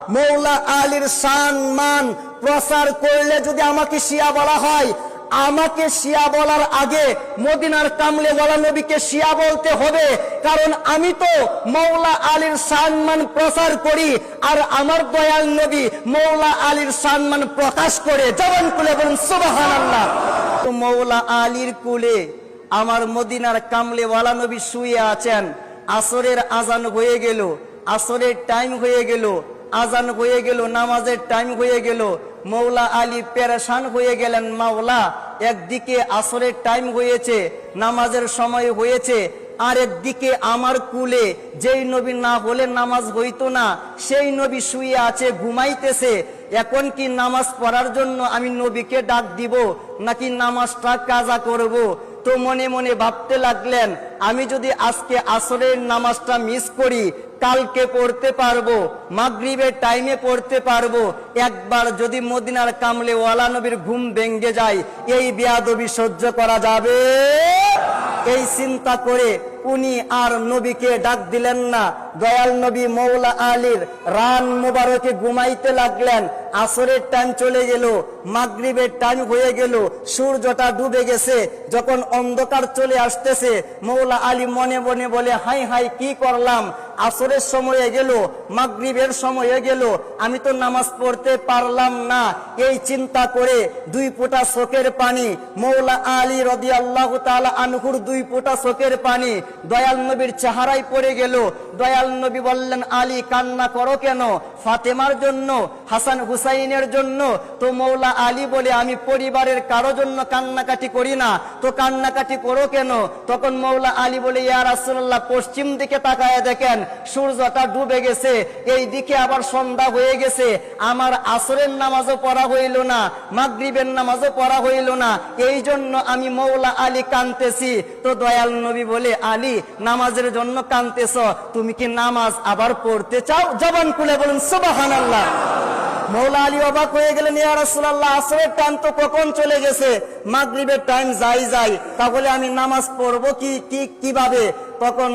মৌলা আলীর সান মান প্রচার করলে যদি আমাকে শিয়া বলা হয়, আমাকে শিয়া বলার আগে মদিনার কামলে ওয়ালা নবীকে শিয়া বলতে হবে, কারণ আমি তো মৌলা আলীর সম্মান প্রচার করি, আর আমার দয়াল নবী মৌলা আলীর সম্মান প্রকাশ করে জবান কুলে বলুন তো মৌলা আলীর কুলে আমার মদিনার কামলে ওয়ালা নবী শুয়ে আছেন, আসরের আজান হয়ে গেল, আসরের টাইম হয়ে গেল আজান হয়ে গেল, নামাজের টাইম হয়ে গেল, মৌলা আলী পেরেশান হয়ে গেলেন মাওলা। একদিকে আসরের টাইম হয়েছে, নামাজের সময় হয়েছে আর একদিকে আমার কুলে যেই নবী না হলে নামাজ হইতো না, সেই নবী শুয়ে আছে, ঘুমাইতেছে। এখন কি নামাজ পড়ার জন্য আমি নবীকে ডাক দিব, নাকি নামাজটা কাজা করব? তো মনে মনে ভাবতে লাগলেন, আমি যদি আজকে আসরের নামাজটা মিস করি, কালকে পড়তে পারব, মাগরীবের টাইমে পড়তে পারব, একবার যদি মদিনার কামলে ওয়ালা নবীর ঘুম ভেঙ্গে যায়, এই বেয়াদবি সহ্য করা যাবে? এই চিন্তা করে উনি আর নবীকে ডাক দিলেন না। দয়াল নবী মৌলা আলীর রান মোবারকে ঘুমাইতে লাগলেন। আসরের টাইম চলে গেল, মাগরীবের টাইম হয়ে গেল, সূর্যটা ডুবে গেছে। যখন অন্ধকার চলে আসতেছে, মৌলা আলী মনে মনে বলে, হাই হাই, কি করলাম? আসরের সময়ে গেল, মাগরিবের সময়ে গেল, আমি তো নামাজ পড়তে পারলাম না। এই চিন্তা করে দুই ফোঁটা শোকের পানি, মৌলা আলী রদি আল্লাহ আনহুর দুই ফোঁটা শোকের পানি দয়াল নবীর চেহারায় পড়ে গেল। দয়াল নবী বললেন, আলী, কান্না করো কেন? ফাতেমার জন্য, হাসান হুসাইনের জন্য? তো মৌলা আলী বলে, আমি পরিবারের কারও জন্য কান্নাকাটি করি না। তো কান্নাকাটি করো কেন? তখন মৌলা আলী বলে, ইয়া রাসূলুল্লাহ, পশ্চিম দিকে তাকায় দেখেন সূর্যটা ডুবে গেছে, এই দিকে আবার সন্ধ্যা হয়ে গেছে। আমার আসরের নামাজও পড়া হইল না, মাগরিবের নামাজও পড়া হইল না। এই জন্য আমি মৌলা আলী কানতেছি। তো দয়াল নবী বলে, আলী, নামাজের জন্য কানতেছ, তুমি কি নামাজ আবার পড়তে চাও? জবান খুলে বলুন সুবাহান আল্লাহ মৌলা আলী অবাক হয়ে গেলেন, ইয়া আসরের টাইম তো কখন চলে গেছে? মাগরিবের টাইম যাই যাই, তাহলে আমি নামাজ পড়ব কি কি, কীভাবে? তখন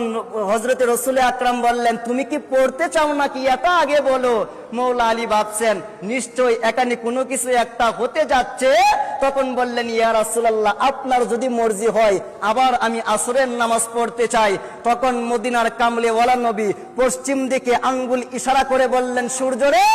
হজরতে রসুল আকরাম বললেন, তুমি কি পড়তে চাও নাকি? এটা আগে বলো। মৌলা আলী ভাবছেন নিশ্চয় এখানে কোনো কিছু একটা হতে যাচ্ছে। তখন বললেন, ইয়া রাসূলুল্লাহ, আপনার যদি মর্জি হয়, আবার আমি আসরের নামাজ পড়তে চাই। তখন মদিনার কামলে ওয়ালা নবী পশ্চিম দিকে আঙ্গুল ইশারা করে বললেন, সূর্য রে,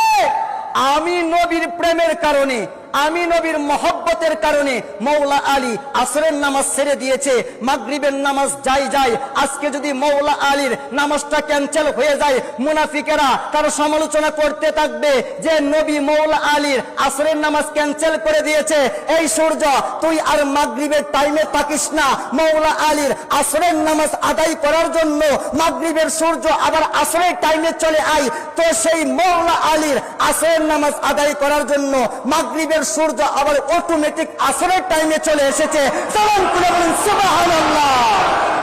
আমি নবীর প্রেমের কারণে আমি নবীর মহব্বতের কারণে মৌলা আলী আসরের নামাজ ছেড়ে দিয়েছে, মাগরিবের নামাজ যাই যাই, আজকে যদি মৌলা আলীর নামাজটা ক্যান্সেল হয়ে যায়, মুনাফিকেরা তার সমালোচনা করতে থাকবে যে নবী মৌলা আলীর আসরের নামাজ ক্যান্সেল করে দিয়েছে। এই সূর্য, তুই আর মাগরিবের টাইমে থাকিস না। মৌলা আলীর আসরের নামাজ আদায় করার জন্য মাগরিবের সূর্য আবার আসরের টাইমে চলে আয়। তো সেই মৌলা আলীর আসরের নামাজ আদায় করার জন্য মাগরিবের সূর্য আবার অটোমেটিক আসরের টাইমে চলে এসেছে। করে বলুন সুবহানাল্লাহ।